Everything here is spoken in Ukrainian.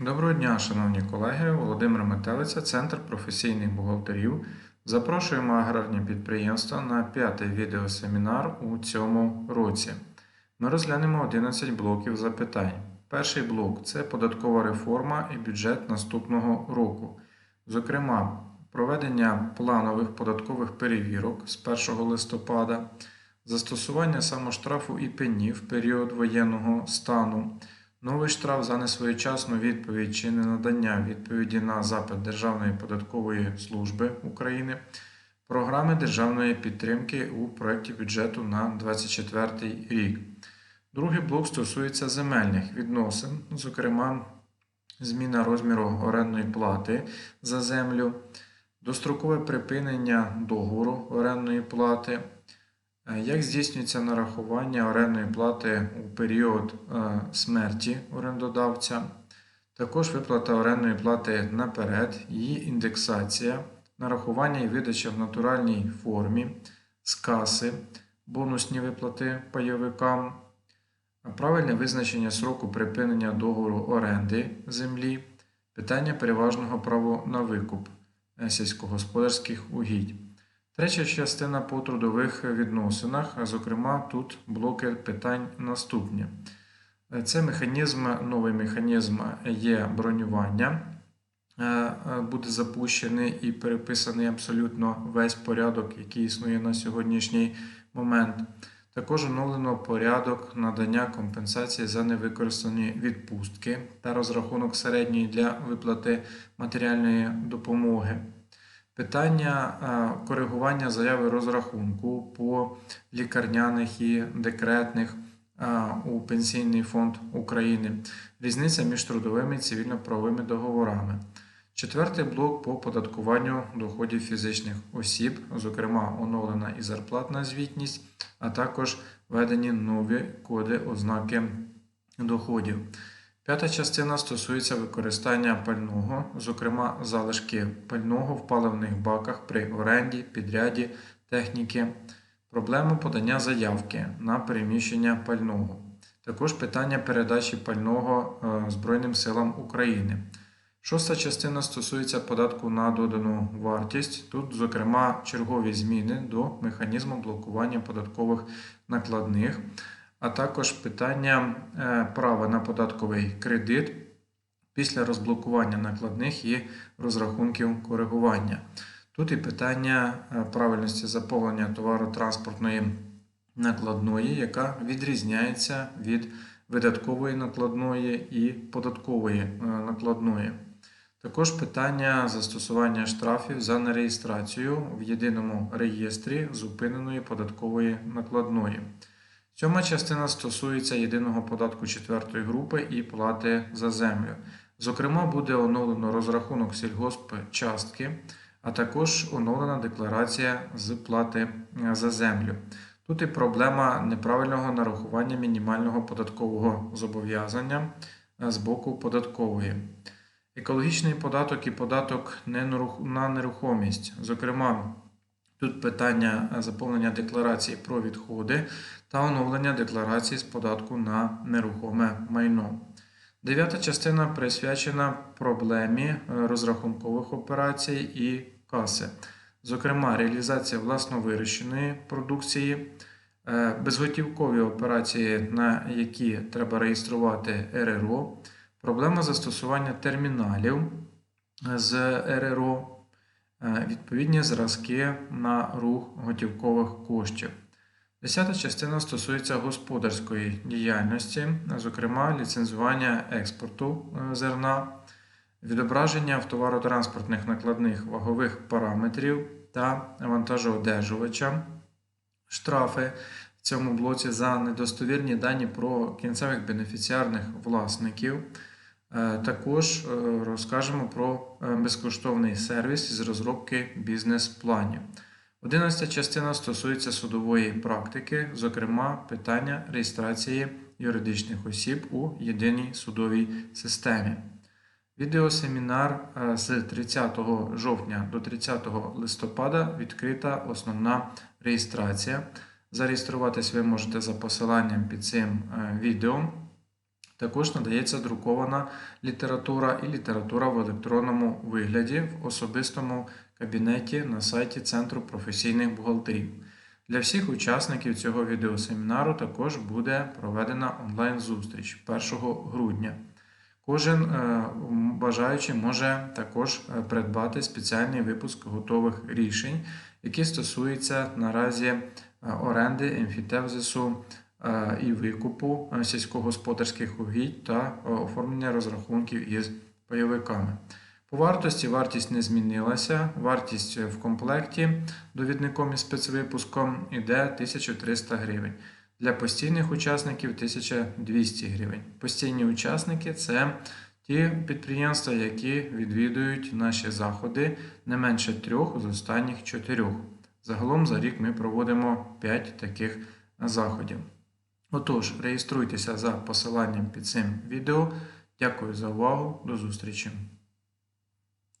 Доброго дня, шановні колеги. Володимир Метелиця, Центр професійних бухгалтерів. Запрошуємо аграрні підприємства на п'ятий відеосемінар у цьому році. Ми розглянемо 11 блоків запитань. Перший блок це податкова реформа і бюджет наступного року. Зокрема, проведення планових податкових перевірок з 1 листопада, застосування самоштрафу і пені в період воєнного стану. Новий штраф за несвоєчасну відповідь чи ненадання відповіді на запит Державної податкової служби України, програми державної підтримки у проєкті бюджету на 2024 рік. Другий блок стосується земельних відносин, зокрема, зміна розміру орендної плати за землю, дострокове припинення договору орендної плати. Е, Як здійснюється нарахування орендної плати у період е, смерті орендодавця? Також виплата орендної плати наперед, її індексація, нарахування і видача в натуральній формі, з каси, бонусні виплати пайовикам, правильне визначення сроку припинення договору оренди землі, питання переважного права на викуп е, сільськогосподарських угідь. Третя частина по трудових відносинах, зокрема, тут блоки питань наступні. Це механізм, новий механізм є бронювання, Е, е, буде запущений і переписаний абсолютно весь порядок, який існує на сьогоднішній момент. Також оновлено порядок надання компенсації за невикористані відпустки та розрахунок середньої для виплати матеріальної допомоги. Питання е, коригування заяви розрахунку по лікарняних і декретних е, у Пенсійний фонд України, різниця між трудовими і цивільно-правовими договорами. Четвертий блок по податкуванню доходів фізичних осіб, зокрема оновлена і зарплатна звітність, а також введені нові коди ознаки доходів. П'ята частина стосується використання пального, зокрема залишки пального в паливних баках при оренді, підряді техніки, проблему подання заявки на переміщення пального, також питання передачі пального е, Збройним силам України. Шоста частина стосується податку на додану вартість. Тут, зокрема, чергові зміни до механізму блокування податкових накладних а також питання е, права на податковий кредит після розблокування накладних і розрахунків коригування. Тут і питання е, правильності заповнення товаротранспортної накладної, яка відрізняється від видаткової накладної і податкової е, накладної. Також питання застосування штрафів за нереєстрацію в єдиному реєстрі зупиненої податкової накладної. Сьома частина стосується єдиного податку четвертої групи і плати за землю. Зокрема, буде оновлено розрахунок сільгоспчастки, а також оновлена декларація з плати за землю. Тут і проблема неправильного нарахування мінімального податкового зобов'язання з боку податкової. Екологічний податок і податок на нерухомість. Зокрема, Тут питання заповнення декларації про відходи та оновлення декларації з податку на нерухоме майно. Дев'ята частина присвячена проблемі розрахункових операцій і каси, зокрема, реалізація власновирощеної продукції, безготівкові операції, на які треба реєструвати РРО, проблема застосування терміналів з РРО. Е, відповідні зразки на рух готівкових коштів. Десята частина стосується господарської діяльності, зокрема ліцензування експорту е, зерна, відображення в товаротранспортних накладних вагових параметрів та вантажоодержувача, штрафи в цьому блоці за недостовірні дані про кінцевих бенефіціарних власників. Е, також е, розкажемо про е, безкоштовний сервіс з розробки бізнес-планів. Одинадцята частина стосується судової практики, зокрема питання реєстрації юридичних осіб у єдиній судовій системі. Відеосемінар з 30 жовтня до 30 листопада відкрита основна реєстрація. Зареєструватись ви можете за посиланням під цим відео. Також надається друкована література і література в електронному вигляді в особистому кабінеті на сайті Центру професійних бухгалтерів. Для всіх учасників цього відеосемінару також буде проведена онлайн-зустріч 1 грудня. Кожен е, бажаючий може також е, придбати спеціальний випуск готових рішень, які стосуються наразі е, оренди, емфітевзису і викупу е, сільськогосподарських угідь та е, оформлення розрахунків із пайовиками. По вартості вартість не змінилася. Вартість в комплекті довідником і спецвипуском іде 1300 гривень. Для постійних учасників 1200 гривень. Постійні учасники це ті підприємства, які відвідують наші заходи не менше трьох з останніх чотирьох. Загалом за рік ми проводимо 5 таких заходів. Отож, реєструйтеся за посиланням під цим відео. Дякую за увагу. До зустрічі!